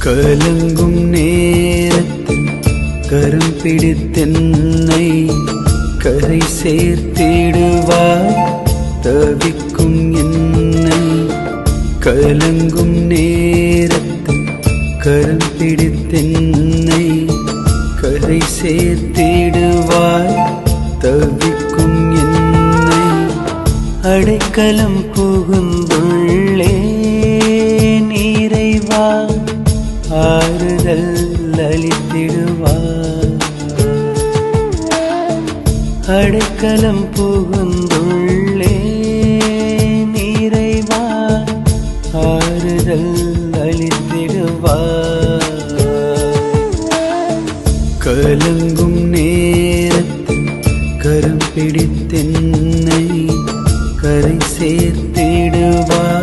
கலங்கும் நேரத்தில் கரம் பிடித்தென்னை கரை சேர்த்திடுவாய் தவிக்கும் என்னை கலங்கும் நேரத்தில் கரம் பிடித்தென்னை கரை சேர்த்திடுவாய் தவிக்கும் என்னை அடைக்கலம் புகுந்துள்ளே ஆறுதல் அளித்திடுவார். அடைக்கலம் புகுந்துள்ளே நிறைவா ஆறுதல் அளித்திடுவார். கலங்கும் நேரத்தில் கரம் பிடித்தென்னை கரை சேர்த்திடுவார்.